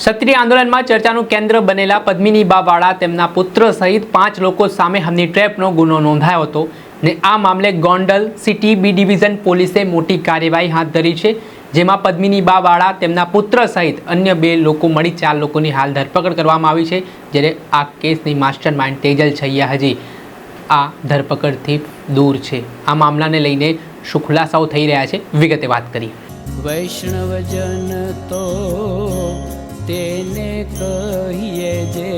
ક્ષત્રિય આંદોલનમાં ચર્ચાનું કેન્દ્ર બનેલા પદ્મિની બાવાળા તેમના પુત્ર સહિત પાંચ લોકો સામે હમની ટ્રેપનો ગુનો નોંધાયો હતો ને આ મામલે ગોંડલ સિટી બી ડિવિઝન પોલીસે મોટી કાર્યવાહી હાથ ધરી છે, જેમાં પદ્મિની બાવાળા તેમના પુત્ર સહિત અન્ય બે લોકો મળી ચાર લોકોની હાલ ધરપકડ કરવામાં આવી છે, જ્યારે આ કેસની માસ્ટર માઇન્ડ તેજલ છૈયા હજી આ ધરપકડથી દૂર છે. આ મામલાને લઈને શું ખુલાસાઓ થઈ રહ્યા છે. વિગતે વાત કરી વૈષ્ણવજન તો તેને કહીએ જે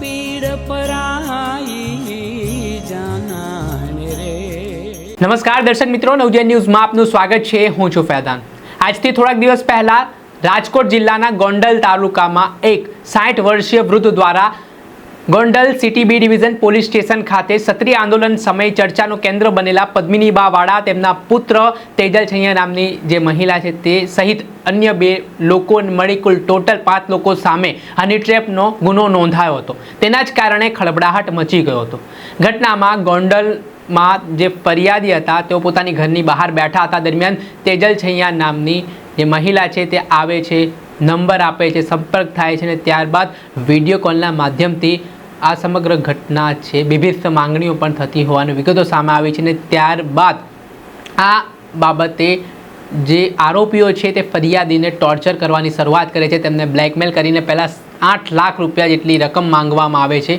પીડ પરાઈ જાનાને રે. નમસ્કાર દર્શક મિત્રો નવજન ન્યૂઝમાં આપનું સ્વાગત છે. હું છું ફૈદાન આજથી થોડાક દિવસ પહેલા રાજકોટ જિલ્લાના ગોંડલ તાલુકામાં એક સાઠ વર્ષીય વૃદ્ધ દ્વારા Gondal city B division police station ખાતે ક્ષત્રિય આંદોલન સમયે ચર્ચાનું કેન્દ્ર બનેલા પદ્મિની બાવાળા તેમના પુત્ર તેજલ છૈયા નામની જે મહિલા છે તે સહિત અન્ય બે લોકો મળી કુલ ટોટલ પાંચ લોકો સામે હની ટ્રેપનો ગુનો નોંધાયો હતો. તેના જ કારણે ખળબડાહટ મચી ગયો હતો. ઘટનામાં ગોંડલમાં જે ફરિયાદી હતા, તેઓ પોતાની ઘરની બહાર બેઠા હતા. દરમિયાન તેજલ છૈયા નામની જે મહિલા છે તે આવે છે, નંબર આપે છે, સંપર્ક થાય છે અને ત્યારબાદ વીડિયો કોલના માધ્યમથી આ સમગ્ર ઘટના છે. વિવિધ માંગણીઓ પણ થતી હોવાની વિગતો સામે આવી છે અને ત્યારબાદ આ બાબતે જે આરોપીઓ છે તે ફરિયાદીને ટોર્ચર કરવાની શરૂઆત કરે છે. તેમને બ્લેકમેલ કરીને પહેલાં આઠ લાખ રૂપિયા જેટલી રકમ માંગવામાં આવે છે.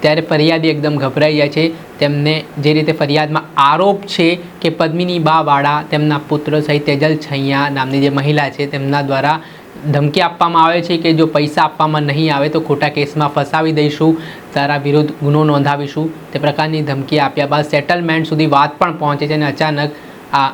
ત્યારે ફરિયાદી એકદમ ગભરાઈ જાય છે. તેમને જે રીતે ફરિયાદમાં આરોપ છે કે પદ્મિની બાવાળા તેમના પુત્ર સહિત તેજલ છૈયા નામની જે મહિલા છે તેમના દ્વારા ધમકી આપવામાં આવે છે કે જો પૈસા આપવામાં નહીં આવે તો ખોટા કેસમાં ફસાવી દઈશું, તારા વિરુદ્ધ ગુનો નોંધાવીશું. તે પ્રકારની ધમકી આપ્યા બાદ સેટલમેન્ટ સુધી વાત પણ પહોંચે છે અને અચાનક આ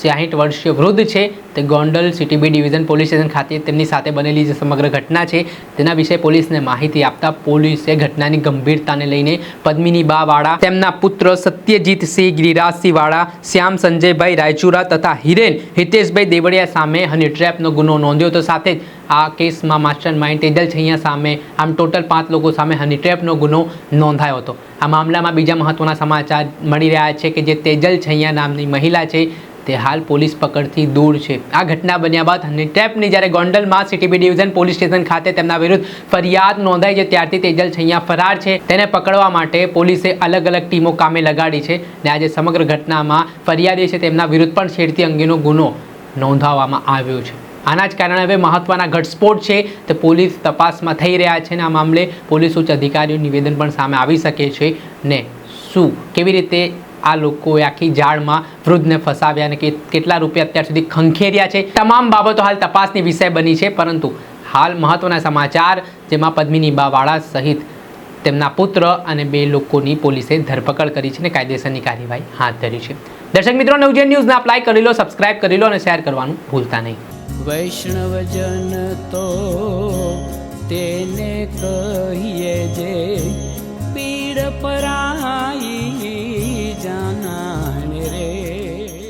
સ્યાહીઠ વર્ષીય વૃદ્ધ છે. તે Gondal city division police station ખાતે તેમની સાથે બનેલી જે સમગ્ર ઘટના છે, તેના વિશે પોલીસને માહિતી આપતા પોલીસે ઘટનાની ગંભીરતાને લઈને પદ્મિની બાવાળા તેમના પુત્ર સત્યજીત સિંહ ગિરિરાજસિંહ વાળા શ્યામ સંજયભાઈ રાયચુરા તથા હિરેન હિતેશભાઈ દેવળિયા સામે હની ટ્રેપનો ગુનો નોંધ્યો હતો. સાથે જ આ કેસમાં માસ્ટર માઇન્ડ તેજલ છૈયા સામે આમ ટોટલ પાંચ લોકો સામે હની ટ્રેપનો ગુનો નોંધાયો હતો. આ મામલામાં બીજા મહત્વના સમાચાર મળી રહ્યા છે કે જે તેજલ છૈયા નામની મહિલા છે તે હાલ પોલીસ પકડથી દૂર છે. આ ઘટના બન્યા બાદ હની ટ્રેપની જ્યારે ગોંડલમાં સીટીબી ડિવિઝન પોલીસ સ્ટેશન ખાતે તેમના વિરુદ્ધ ફરિયાદ નોંધાઈ છે, ત્યારથી તેજલ છૈયા ફરાર છે. તેને પકડવા માટે પોલીસે અલગ અલગ ટીમો કામે લગાડી છે ને આજે સમગ્ર ઘટનામાં ફરિયાદી છે તેમના વિરુદ્ધ પણ છેડતી અંગેનો ગુનો નોંધાવવામાં આવ્યો છે. આના જ કારણે હવે મહત્વના ઘટસ્ફોટ છે. તે પોલીસ તપાસમાં થઈ રહ્યા છે ને આ મામલે પોલીસ ઉચ્ચ અધિકારીઓ નિવેદન પણ સામે આવી શકે છે ને શું? કેવી રીતે આ લોકોએ આખી જાળમાં વૃદ્ધને ફસાવ્યા અને કેટલા રૂપિયા અત્યાર સુધી ખંખેર્યા છે. તમામ બાબતો હાલ તપાસની વિષય બની છે, પરંતુ હાલ મહત્વના સમાચાર જેમાં પદ્મિની બાવાળા સહિત તેમના પુત્ર અને બે લોકોની પોલીસે ધરપકડ કરી છે અને કાયદેસરની કાર્યવાહી હાથ ધરી છે. દર્શક મિત્રો નવજન ન્યૂઝને અપ્લાય કરી લો સબસ્ક્રાઇબ કરી લો અને શેર કરવાનું ભૂલતા નહીં. વૈષ્ણવજન તો તેને કહીએ જે પીડ પરાઈ